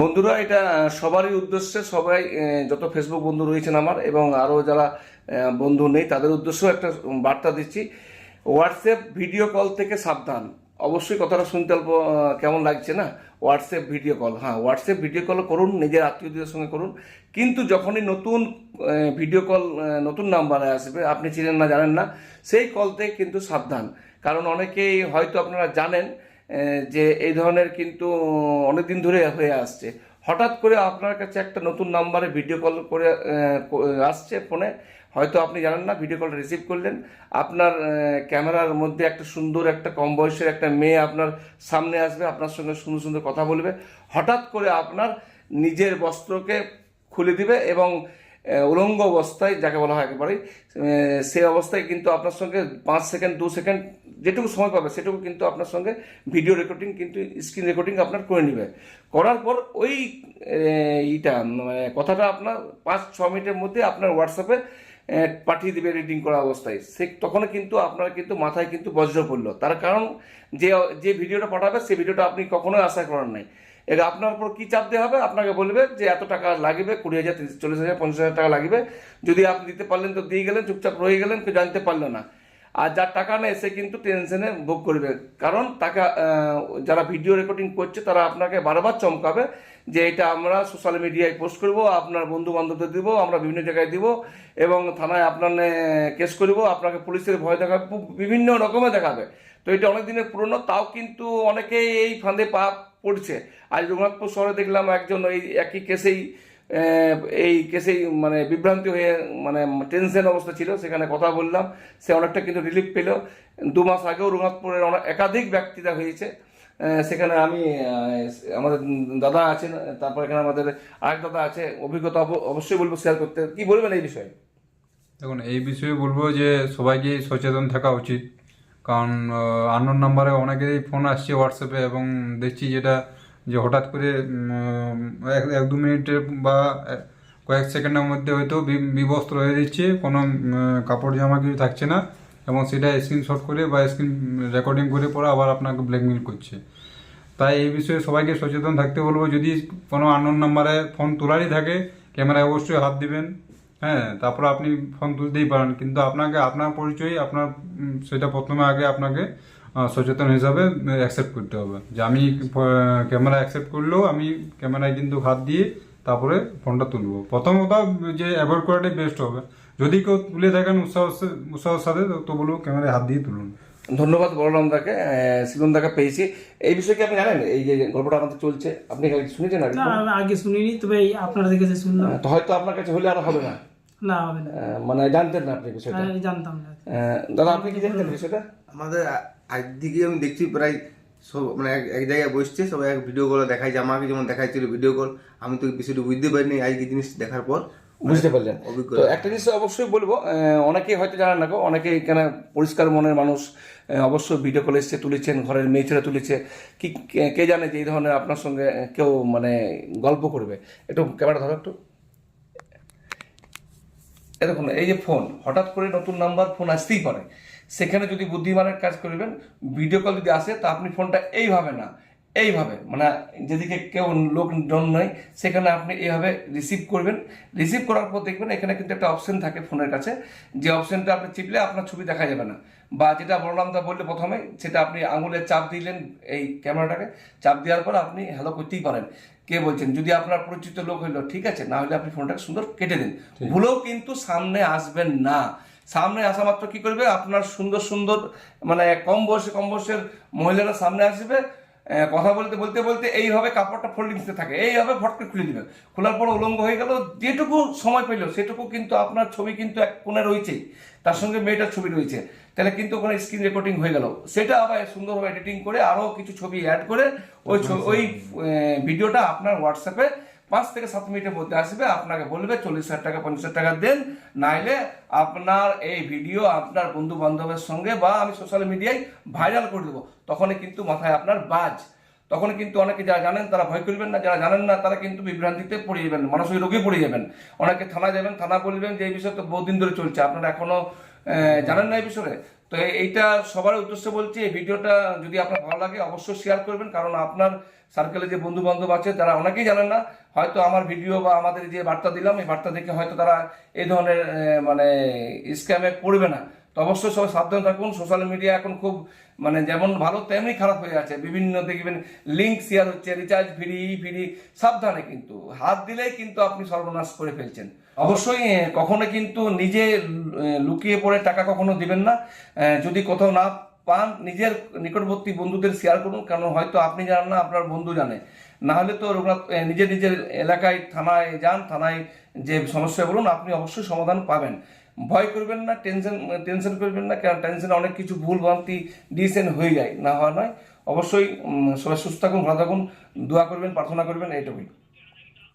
বন্ধুরা, এটা সবারই উদ্দেশ্যে সবাই যত ফেসবুক বন্ধু রয়েছেন আমার এবং আরও যারা বন্ধু নেই, তাদের উদ্দেশ্যেও একটা বার্তা দিচ্ছি। হোয়াটসঅ্যাপ ভিডিও কল থেকে সাবধান। অবশ্যই কথাটা শুনতে অল্প কেমন লাগছে না? হোয়াটসঅ্যাপ ভিডিও কল হ্যাঁ হোয়াটসঅ্যাপ ভিডিও কল করুন, নিজের আত্মীয়দের সঙ্গে করুন। কিন্তু যখনই নতুন ভিডিও কল নতুন নাম্বারে আসবে, আপনি চিনেন না, জানেন না, সেই কল থেকে কিন্তু সাবধান। কারণ অনেকেই হয়তো আপনারা জানেন যে এই ধরনের কিন্তু অনেক দিন ধরে হয়ে আসছে। হঠাৎ করে আপনার কাছে একটা নতুন নাম্বারে ভিডিও কল করে আসছে ফোনে হয়তো আপনি জানেন না ভিডিও কলটা রিসিভ করলেন। আপনার ক্যামেরার মধ্যে একটা সুন্দর একটা কম বয়সের একটা মেয়ে আপনার সামনে আসবে, আপনার সঙ্গে সুন্দর সুন্দর কথা বলবে। হঠাৎ করে আপনার নিজের বস্ত্রকে খুলে দিবে এবং উলঙ্গ অবস্থায়, যাকে বলা হয় একেবারেই সেই অবস্থায় কিন্তু আপনার সঙ্গে পাঁচ সেকেন্ড, দু সেকেন্ড যেটুকু সময় পাবে সেটুকু কিন্তু আপনার সঙ্গে ভিডিও রেকর্ডিং কিন্তু স্ক্রিন রেকর্ডিং আপনার করে নেবে। করার পর ওই ইটা মানে কথাটা আপনার পাঁচ, ছ মিনিটের মধ্যে আপনার হোয়াটসঅ্যাপে পাঠিয়ে দেবে রিডিং করা অবস্থায়। সে তখন কিন্তু আপনার কিন্তু মাথায় কিন্তু বজ্র পড়ল। তার কারণ যে যে ভিডিওটা পাঠাবে সেই ভিডিওটা আপনি কখনোই আশা করার নাই। এবার আপনার উপর কী চাপ দেওয়া হবে? আপনাকে বলবে যে এত টাকা লাগবে, কুড়ি হাজার চল্লিশ হাজার, পঞ্চাশ হাজার টাকা লাগবে। যদি আপনি দিতে পারলেন তো দিয়ে গেলেন, চুপচাপ রয়ে গেলেন, কেউ জানতে পারল না। আর যার টাকা নেই, সে কিন্তু টেনশনে ভোগ করবে। কারণ তাকে যারা ভিডিও রেকর্ডিং করছে, তারা আপনাকে বারবার চমকাবে যে এটা আমরা সোশ্যাল মিডিয়ায় পোস্ট করব, আপনার বন্ধু বান্ধবদের দিব, আমরা বিভিন্ন জায়গায় দিব, এবং থানায় আপনার কেস করব, আপনাকে পুলিশের ভয় দেখাবে বিভিন্ন রকমে দেখাবে। তো এটা অনেক দিনের পুরনো, তাও কিন্তু অনেকেই এই ফাঁদে পা পড়ছে। আজ রঘুনাথপুর শহরে দেখলাম একজন ওই একই কেসেই এই কেসেই মানে বিভ্রান্তি হয়ে মানে টেনশন অবস্থা ছিল, সেখানে কথা বললাম। সে অনেকটা কিন্তু রিলিফ পেল। দু মাস আগেও রঘুনাথপুরের অনেক একাধিক ব্যক্তিরা হয়েছে। সেখানে আমি আমাদের দাদা আছেন, তারপর এখানে আমাদের আরেক দাদা আছে, অভিজ্ঞতা অব- অবশ্যই বলব শেয়ার করতে। কি বলবেন এই বিষয়ে? দেখুন, এই বিষয়ে বলব যে সবাইকে সচেতন থাকা উচিত। কারণ আননোন নাম্বারে অনেকেরই ফোন আসছে হোয়াটসঅ্যাপে এবং দেখছি যেটা যে হঠাৎ করে এক দু মিনিটের বা কয়েক সেকেন্ডের মধ্যে হয়তো বিবস্ত্র হয়ে দিচ্ছে কোনো কাপড় জামা কিছু থাকছে না এবং সেটা স্ক্রিনশট করে বা স্ক্রিন রেকর্ডিং করে পরে আবার আপনাকে ব্ল্যাকমেল করছে। তাই এই বিষয়ে সবাইকে সচেতন থাকতে বলব, যদি কোনো আননোন নাম্বারে ফোন তোলারই থাকে, ক্যামেরায় অবশ্যই হাত দিবেন হ্যাঁ তারপর আপনি ফোন তুলতেই পারেন। কিন্তু আপনাকে, আপনার পরিচয়, আপনার সেটা প্রথমে আগে আপনাকে সচেতন হিসাবে অ্যাকসেপ্ট করতে হবে। যে আমি ক্যামেরা অ্যাকসেপ্ট করলেও আমি ক্যামেরায় কিন্তু হাত দিয়ে তারপরে ফোনটা তুলবো। প্রথমত যে অ্যাভয়েড করাটাই বেস্ট হবে। যদি কেউ তুলে থাকেন উৎসাহ উৎসাহের সাথে তো- বলব ক্যামেরায় হাত দিয়ে তুলুন। ধন্যবাদ বলরাম দাকে শিবন দাকে পেয়েছি। এই বিষয়ে কি আপনি জানেন? এই যে গল্পটা আমাদের চলছে আপনি কি শুনেছেন আগে? না আগে শুনিনি তবে এই আপনার কাছে শুনলাম। তো হয়তো আপনার কাছে হলে আর হবে না। না হবে না। মানে জানতেন না আপনি বিষয়টা। আমি জানতাম না। আহ, দাদা আপনি কি জানতেন বিষয়টা? আমাদের আ- একদিকে আমি দেখছি প্রায় সব মানে এক এক জায়গায় বসছে সবাই এক ভিডিও কল দেখাই যে আমাকে যেমন দেখাইছিল ভিডিও কল আমি তো বিষয়টা বুঝতে পারিনি আজকে জিনিস দেখার পর। বুঝতে পারলেন। অভিজ্ঞতা। তো একটা জিনিস অবশ্যই বলব অনেকেই হয়তো জানেন না গো অনেকে এখানে পরিষ্কার মনের মানুষ অবশ্যই ভিডিও কল এসে তুলেছেন ঘরের মেয়ে ছেলে তুলেছে কে- কে জানে যে এই ধরনের আপনার সঙ্গে কেউ মানে গল্প করবে। একটু ক্যামেরা ধরো একটু। এ দেখুন এই যে ফোন হঠাৎ করে নতুন নাম্বার ফোন আসতেই পারে। সেখানে যদি বুদ্ধিমানের কাজ করবেন ভিডিও কল যদি আসে, তা আপনি ফোনটা এইভাবে না এইভাবে মানে যেদিকে কেউ লোক জন নয় সেখানে আপনি এইভাবে রিসিভ করবেন। রিসিভ করার পর দেখবেন এখানে কিন্তু একটা অপশন থাকে ফোনের কাছে। যে অপশনটা আপনি চিপলে আপনার ছবি দেখা যাবে না। বা যেটা বললাম তা বললে প্রথমে সেটা আপনি আঙুলের চাপ দিলেন এই ক্যামেরাটাকে। চাপ দেওয়ার পর আপনি হ্যালো করতেই পারেন। কে বলছেন? যদি আপনার পরিচিত লোক হইল ঠিক আছে না হলে আপনি ফোনটাকে সুন্দর কেটে দিন। ভুলেও কিন্তু সামনে আসবেন না। সামনে আসা মাত্র কি করবে? আপনার সুন্দর সুন্দর মানে কম বয়সে কম বয়সের মহিলারা সামনে আসবে। কথা বলতে বলতে বলতে এইভাবে কাপড়টা ফোল্ডিং দিতে থাকে। এইভাবে ফটকে খুলে দিবেন। খোলার পর উলঙ্গ হয়ে গেল যেটুকু সময় পেল সেটুকু কিন্তু আপনার ছবি কিন্তু এক কোণে রয়েছে। তার সঙ্গে মেয়েটার ছবি রয়েছে। তাহলে কিন্তু ওখানে স্ক্রিন রেকর্ডিং হয়ে গেল। সেটা আবার সুন্দরভাবে এডিটিং করে আরও কিছু ছবি অ্যাড করে ওই ওই ভিডিওটা আপনার হোয়াটসঅ্যাপে পাঁচ থেকে সাত মিনিটের মধ্যে আসবে আপনাকে বলবে চল্লিশ হাজার টাকা পঞ্চাশ হাজার টাকা দেন। নাইলে আপনার এই ভিডিও আপনার বন্ধু বান্ধবের সঙ্গে বা আমি সোশ্যাল মিডিয়ায় ভাইরাল করে দেবো। তখনই কিন্তু মাথায় আপনার বাজ। তখন কিন্তু অনেকে যারা জানেন তারা ভয় করবেন না যারা জানেন না তারা কিন্তু বিভ্রান্তিতে পড়ে যাবেন মানসিক রোগে পড়ে যাবেন। অনেকে থানা যাবেন থানা বলবেন যে এই বিষয় তো বহুদিন ধরে চলছে আপনারা এখনও আহ, জানেন না এই বিষয়ে। তো এইটা সবার উদ্দেশ্যে বলছি, এই ভিডিওটা যদি আপনার ভালো লাগে অবশ্যই শেয়ার করবেন, কারণ আপনার সার্কেলে যে বন্ধু বান্ধব আছে, তারা অনেকেই জানেন না। হয়তো আমার ভিডিও বা আমাদের যে বার্তা দিলাম, এই বার্তা দেখে হয়তো তারা এই ধরনের মানে স্ক্যামে পড়বে না। তো অবশ্যই সবাই সাবধান থাকুন সোশ্যাল মিডিয়া এখন খুব মানে যেমন ভালো, তেমনি খারাপ হয়ে আছে। বিভিন্ন দেখবেন লিঙ্ক শেয়ার হচ্ছে রিচার্জ ফ্রি ফ্রি সাবধানে কিন্তু, হাত দিলেই কিন্তু আপনি সর্বনাশ করে ফেলছেন। অবশ্যই কখনো কিন্তু নিজে লুকিয়ে পড়ে টাকা কখনো দিবেন না। যদি কোথাও না পান, নিজের নিকটবর্তী বন্ধুদের শেয়ার করুন কারণ হয়তো আপনি জানেন না, আপনার বন্ধু জানে। না হলে তো রঘুনাথ নিজের নিজের এলাকায়, থানায় যান, থানায় যে সমস্যা বলুন, আপনি অবশ্যই সমাধান পাবেন। ভয় করবেন না টেনশন টেনশন করবেন না, কারণ টেনশনে অনেক কিছু ভুল ভ্রান্তি ডিসিশন হয়ে যায়, না হওয়া নয়। অবশ্যই সবাই সুস্থ থাকুন, ভালো থাকুন, দোয়া করবেন, প্রার্থনা করবেন এইটুকুই